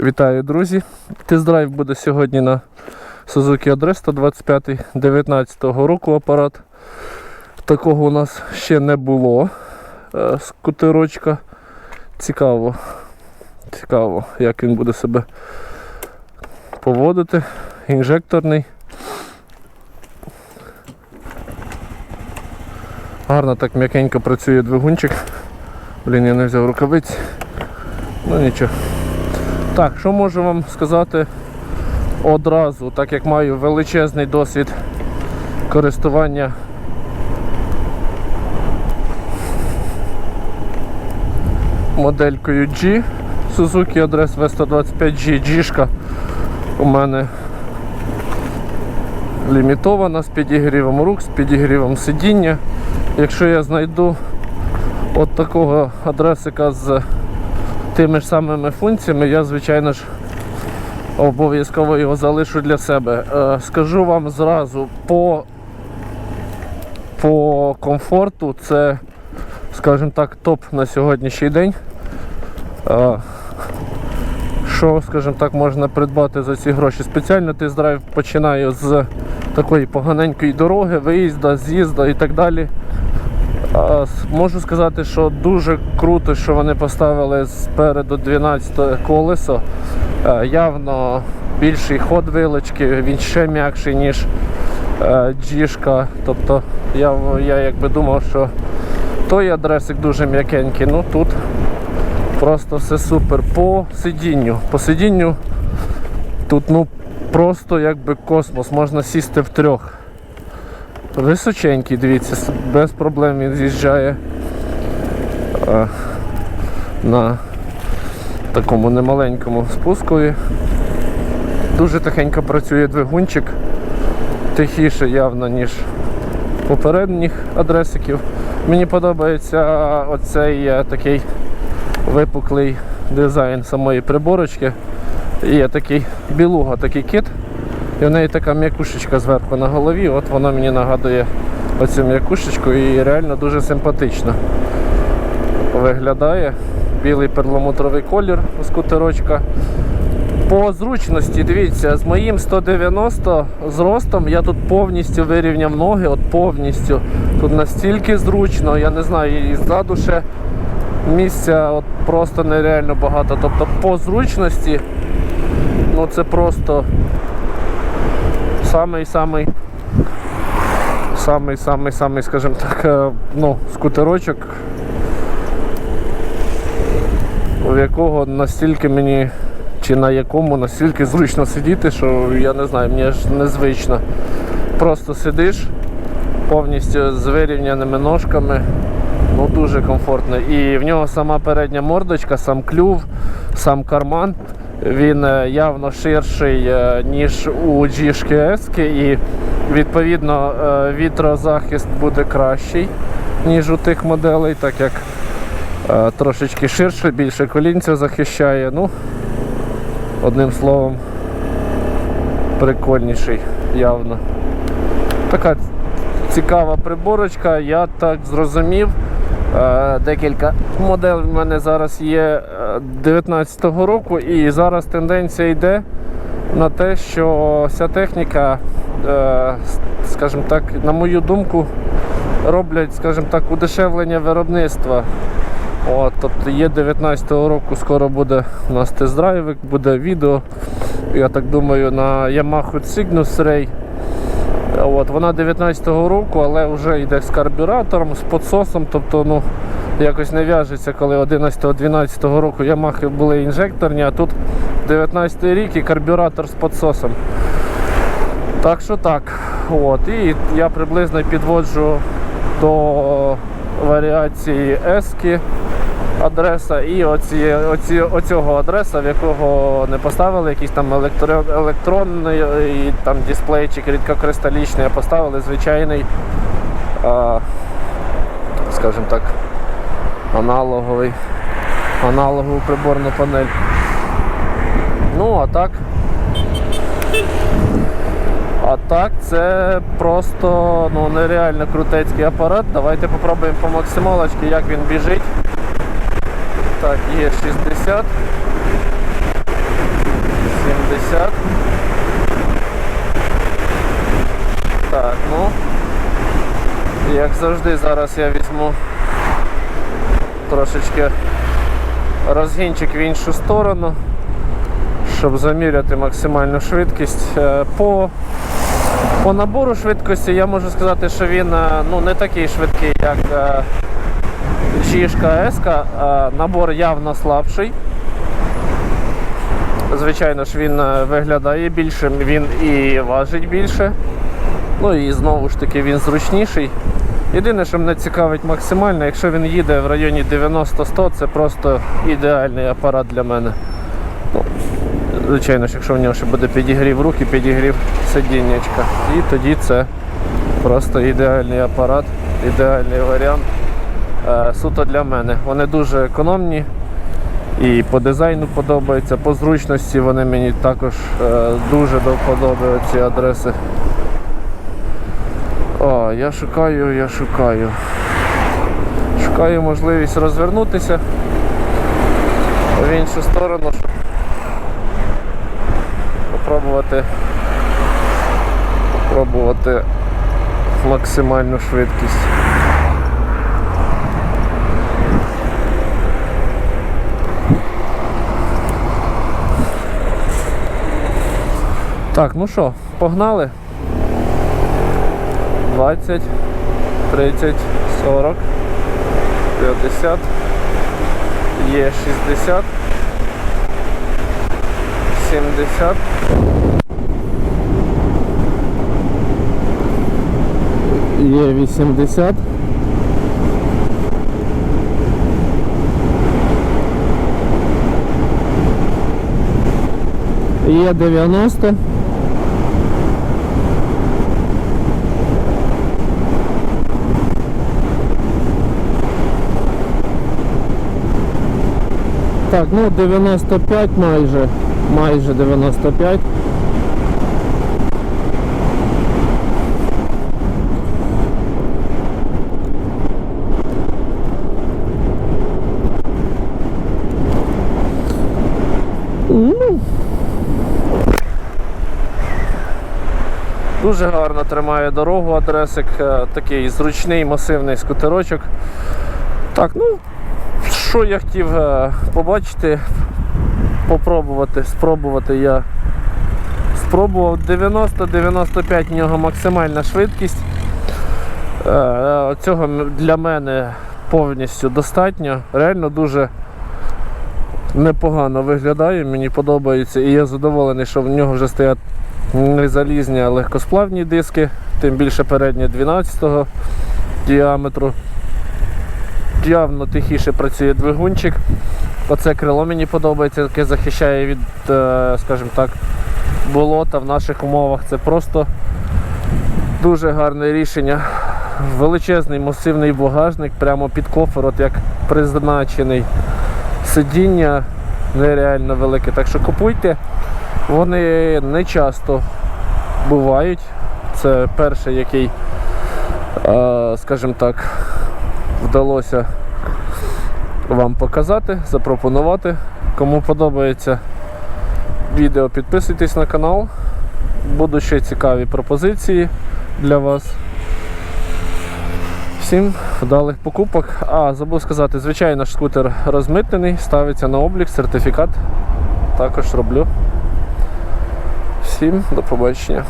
Вітаю, друзі! Тест-драйв буде сьогодні на Suzuki Adress 125 19 року апарат. Такого у нас ще не було. Е, Скутерочка. Цікаво. Цікаво, як він буде себе поводити. Інжекторний. Гарно так м'якенько працює двигунчик. Блін, я не взяв рукавиці. Ну нічого. Так, що можу вам сказати одразу, так як маю величезний досвід користування моделькою G Suzuki Address V125G G-шка у мене лімітована з підігрівом рук, з підігрівом сидіння. Якщо я знайду от такого адресика з тими ж самими функціями, я, звичайно ж, обов'язково його залишу для себе. Е, Скажу вам зразу, по, по комфорту це, скажімо так, топ на сьогоднішній день. Е, Що, скажімо так, можна придбати за ці гроші? Спеціально тест-драйв починаю з такої поганенької дороги, виїзду, з'їзду і так далі. Можу сказати, що дуже круто, що вони поставили спереду 12 колесо. Е, Явно більший ход вилочки, він ще м'якший, ніж е, джішка. Тобто я, я якби думав, що той адресик дуже м'якенький. Ну тут просто все супер. По сидінню. По сидінню тут ну просто якби космос, можна сісти в трьох. Височенький, дивіться, без проблем він з'їжджає на такому немаленькому спускові. Дуже тихенько працює двигунчик, тихіше явно, ніж попередніх адресиків. Мені подобається оцей е, такий випуклий дизайн самої приборочки. Є такий білуга, такий кит. І в неї така м'якушечка зверху на голові, от воно мені нагадує оцю м'якушечку і реально дуже симпатично виглядає. Білий перламутровий колір у скутерочка. По зручності, дивіться, з моїм 190 зростом я тут повністю вирівняв ноги, от повністю. Тут настільки зручно, я не знаю, і ззаду ще місця от просто нереально багато. Тобто по зручності, ну це просто самий-самий самий-самий, самий, скажімо так, е, ну, скутерочок, в якого настільки мені, чи на якому настільки зручно сидіти, що я не знаю, мені аж незвично. Просто сидиш повністю з вирівняними ножками. Ну дуже комфортно. І в нього сама передня мордочка, сам клюв, сам карман. Він е, явно ширший, е, ніж у GSK і відповідно е, вітрозахист буде кращий, ніж у тих моделей, так як трошечки ширше, більше колінця захищає. Ну, одним словом, прикольніший явно. Така цікава приборочка, я так зрозумів. Е, Декілька моделей в мене зараз є 19-го року, і зараз тенденція йде на те, що вся техніка, е, скажімо так, на мою думку, роблять, скажімо так, удешевлення виробництва. От, тобто є 19-го року, скоро буде у нас тест-драйвик, буде відео. Я так думаю, на Yamaha Cygnus Ray. От, вона 19-го року, але вже йде з карбюратором, з подсосом, тобто ну, якось не в'яжеться, коли 11-12 року Ямахи були інжекторні, а тут 19 рік і карбюратор з подсосом. Так що так. От, і я приблизно підводжу до варіації ески адреса і оці, оці, оцього адреса, в якого не поставили якийсь там електро, електронний і там дисплейчик рідкокристалічний, а поставили звичайний, а, скажімо так, аналоговий, аналогову приборну панель. Ну, а так. А так це просто ну, нереально крутецький апарат. Давайте попробуємо по максималочці, як він біжить. Так, є 60. 60. Так, ну. Як завжди, зараз я візьму трошечки розгінчик в іншу сторону, щоб заміряти максимальну швидкість. Е, По, по набору швидкості я можу сказати, що він е, ну, не такий швидкий, як е, Жішка S, а набор явно слабший. Звичайно ж, він е, виглядає більшим, він і важить більше. Ну і знову ж таки він зручніший. Єдине, що мене цікавить максимально, якщо він їде в районі 90-100, це просто ідеальний апарат для мене. Ну, звичайно ж, якщо в нього ще буде підігрів руки, підігрів сидіннячка. І тоді це просто ідеальний апарат, ідеальний варіант. Е, суто для мене. Вони дуже економні і по дизайну подобаються, по зручності вони мені також е, дуже до ці адреси. О, я шукаю, я шукаю. Шукаю можливість розвернутися в іншу сторону, щоб попробувати, попробувати максимальну швидкість. Так, ну що, погнали? 20, 30, 40, 50, є 60, 70. Є 80. Є 90. Так, ну 95 майже, майже 95. Ну. Дуже гарно тримає дорогу адресик, е, такий зручний масивний скутерочок. Так, ну що я хотів е, побачити, попробувати, спробувати я спробував 90-95 в нього максимальна швидкість. Е, Цього для мене повністю достатньо. Реально дуже непогано виглядає, мені подобається і я задоволений, що в нього вже стоять не залізні, а легкосплавні диски, тим більше передні 12 діаметру явно тихіше працює двигунчик. Оце крило мені подобається, яке захищає від, е, скажімо так, болота в наших умовах. Це просто дуже гарне рішення. Величезний масивний багажник прямо під кофер, от як призначений. Сидіння нереально велике. Так що купуйте. Вони не часто бувають. Це перший, який, е, скажімо так, вдалося вам показати, запропонувати. Кому подобається відео, підписуйтесь на канал. Будуть ще цікаві пропозиції для вас. Всім вдалих покупок. А, забув сказати, звичайно ж скутер розмитнений, ставиться на облік, сертифікат також роблю. Всім до побачення.